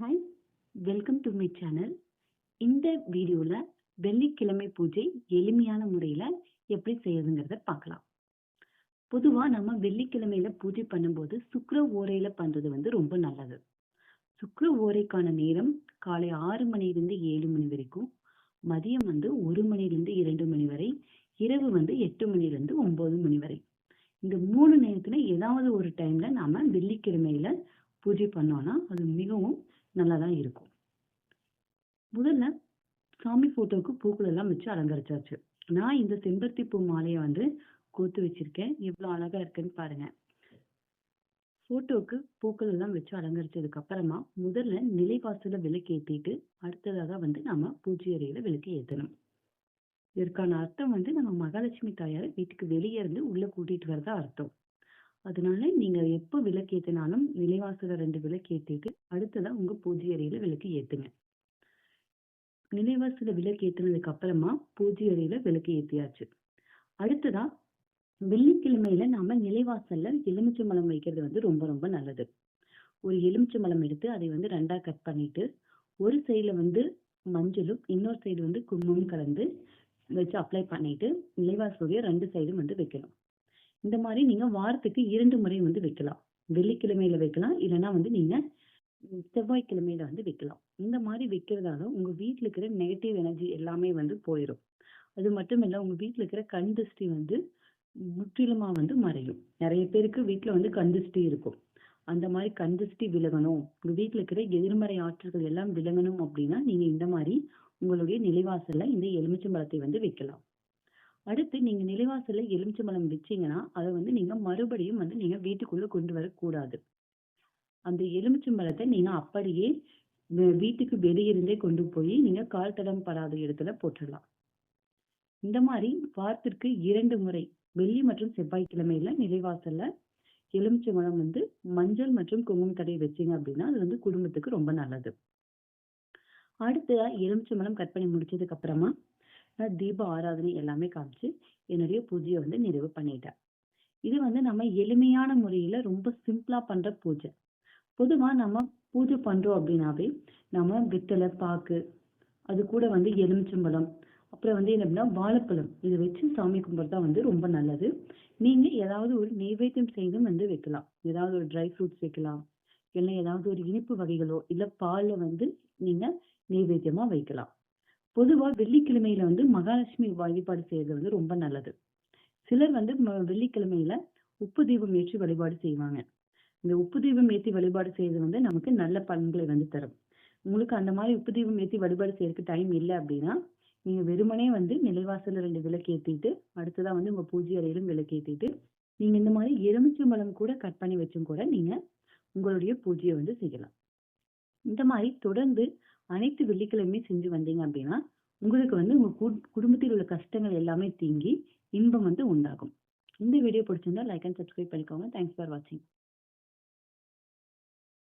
Hi welcome to my channel இந்த வீடியோவில் வெள்ளிக்கிழமை பூஜை எளிமையான முறையில் எப்படி செய்யறதுங்கிறத பார்க்கலாம். பொதுவாக நம்ம வெள்ளிக்கிழமையில பூஜை பண்ணும்போது சுக்ர ஓரையில் பண்ணுறது வந்து ரொம்ப நல்லது. சுக்ர ஓரைக்கான நேரம் காலை ஆறு மணிலேருந்து ஏழு மணி வரைக்கும் மதியம் வந்து ஒரு மணிலிருந்து இரண்டு மணி வரை இரவு வந்து எட்டு மணிலேருந்து ஒன்பது மணி வரை. இந்த மூணு நேரத்துல ஏதாவது ஒரு டைம்ல நாம வெள்ளிக்கிழமையில பூஜை பண்ணோம்னா அது மிகவும் நல்லா தான் இருக்கும். முதல்ல சாமி போட்டோவுக்கு பூக்கள் எல்லாம் வச்சு அலங்கரிச்சாச்சு. நான் இந்த செம்பருத்தி பூ மாலையை வந்து கோத்து வச்சிருக்கேன். எவ்வளவு அழகா இருக்குன்னு பாருங்க. போட்டோவுக்கு பூக்கள் எல்லாம் வச்சு அலங்கரிச்சதுக்கு அப்புறமா முதல்ல நிலைவாசல விளக்கு ஏத்திட்டு அடுத்ததாக வந்து நாம பூஜை அறையில விளக்கு ஏற்றணும் இதற்கான அர்த்தம் வந்து நம்ம மகாலட்சுமி தாயாரை வீட்டுக்கு வெளியே இருந்து உள்ள கூட்டிட்டு வரதா அர்த்தம். அதனால நீங்க எப்போ விளக்கு ஏத்தினாலும் நிலைவாசல ரெண்டு விளக்கு ஏத்திட்டு அடுத்ததா உங்க பூஜை அறையில விளக்கு ஏத்துங்க. நிலைவாசல விளக்கு ஏத்துனதுக்கு அப்புறமா பூஜை அறையில விளக்கு ஏத்தியாச்சு. அடுத்ததா வெள்ளிக்கிழமையில நாம நிலைவாசல்ல எலுமிச்சை மலம் வைக்கிறது வந்து ரொம்ப ரொம்ப நல்லது. ஒரு எலுமிச்சை மலம் எடுத்து அதை வந்து ரெண்டா கட் பண்ணிட்டு ஒரு சைடுல வந்து மஞ்சளும் இன்னொரு சைடு வந்து குங்குமம் கலந்து வச்சு அப்ளை பண்ணிட்டு நிலைவாசலுடைய ரெண்டு சைடும் வந்து வைக்கணும். இந்த மாதிரி நீங்க வாரத்துக்கு இரண்டு முறை வந்து வைக்கலாம். வெள்ளிக்கிழமையில வைக்கலாம். இல்லைன்னா வந்து நீங்க செவ்வாய்க்கிழமையில வந்து வைக்கலாம். இந்த மாதிரி வைக்கிறதால உங்க வீட்டுல இருக்கிற நெகட்டிவ் எனர்ஜி எல்லாமே வந்து போயிடும் அது மட்டும் இல்ல உங்க வீட்டுல இருக்கிற கண் திருஷ்டி வந்து முற்றிலுமா வந்து மறையும். நிறைய பேருக்கு வீட்டுல வந்து கண் திருஷ்டி இருக்கும். அந்த மாதிரி கண் திருஷ்டி விலகணும். உங்க வீட்டுல இருக்கிற எதிர்மறை ஆற்றல்கள் எல்லாம் விலகணும் அப்படின்னா நீங்க இந்த மாதிரி உங்களுடைய நிலைவாசல்ல இந்த எலுமிச்சம்பழத்தை வந்து வைக்கலாம். அடுத்து நீங்க நிலைவாசல்ல எலுமிச்சம்பழம் வச்சீங்கன்னா அதை வந்து நீங்க மறுபடியும் வந்து நீங்க வீட்டுக்குள்ள கொண்டு வரக்கூடாது அந்த எலுமிச்சம்பழத்தை நீங்க அப்படியே வீட்டுக்கு வெளியிருந்தே கொண்டு போய் நீங்க கால் தடம் படாத இடத்துல போட்டுடலாம். இந்த மாதிரி வாரத்திற்கு இரண்டு முறை வெள்ளி மற்றும் செவ்வாய்க்கிழமையில நிலைவாசல்ல எலுமிச்சை பழம் வந்து மஞ்சள் மற்றும் குங்குமம் தடையை வச்சீங்க அப்படின்னா அது வந்து குடும்பத்துக்கு ரொம்ப நல்லது. அடுத்ததா எலுமிச்சம்பழம் கட் பண்ணி முடிச்சதுக்கு அப்புறமா தீப ஆராதனை எல்லாமே காமிச்சு என்னுடைய பூஜையை வந்து நிறைவு பண்ணிட்டேன். இது வந்து நம்ம எளிமையான முறையில ரொம்ப சிம்பிளா பண்ற பூஜை. பொதுவா நம்ம பூஜை பண்றோம் அப்படின்னாவே நம்ம வித்தலை பாக்கு அது கூட வந்து எலுமிச்சம்பழம் அப்புறம் வந்து என்ன அப்படின்னா வாழைப்பழம். இதை வச்சு சாமி கும்பிட்றதா வந்து ரொம்ப நல்லது. நீங்க ஏதாவது ஒரு நெய்வேத்தியம் செய்தும் வந்து வைக்கலாம். ஏதாவது ஒரு ட்ரை ஃப்ரூட்ஸ் வைக்கலாம். இல்லை ஏதாவது ஒரு இனிப்பு வகைகளோ இல்லை பாலில் வந்து நீங்க நெய்வேத்தியமா வைக்கலாம். பொதுவா வெள்ளிக்கிழமையில வந்து மகாலட்சுமி வழிபாடு செய்யறது வந்து ரொம்ப நல்லது. சிலர் வந்து வெள்ளிக்கிழமையில உப்பு தீபம் ஏற்றி வழிபாடு செய்வாங்க. இந்த உப்பு தீபம் ஏற்றி வழிபாடு செய்யறது வந்து நமக்கு நல்ல பலன்களை வந்து தரும். உங்களுக்கு அந்த மாதிரி உப்பு தீபம் ஏற்றி வழிபாடு செய்யறதுக்கு டைம் இல்லை அப்படின்னா நீங்க வெறுமனே வந்து நிலைவாசல ரெண்டு விளக்கு ஏற்றிட்டு அடுத்ததா வந்து உங்க பூஜை அறையிலும் விளக்கு ஏற்றிட்டு நீங்க இந்த மாதிரி எலுமிச்சம்பழம் கூட கட் பண்ணி வச்சும் கூட நீங்க உங்களுடைய பூஜையை வந்து செய்யலாம். இந்த மாதிரி தொடர்ந்து அனைத்து வெள்ளிக்கிழமையும் செஞ்சு வந்தீங்க அப்படின்னா உங்களுக்கு வந்து உங்க குடும்பத்தில் உள்ள கஷ்டங்கள் எல்லாமே தீங்கி இன்பம் வந்து உண்டாகும். இந்த வீடியோ பிடிச்சிருந்தா லைக் அண்ட் சப்ஸ்கிரைப் பண்ணிக்கோங்க. தேங்க்ஸ் ஃபார் வாட்சிங்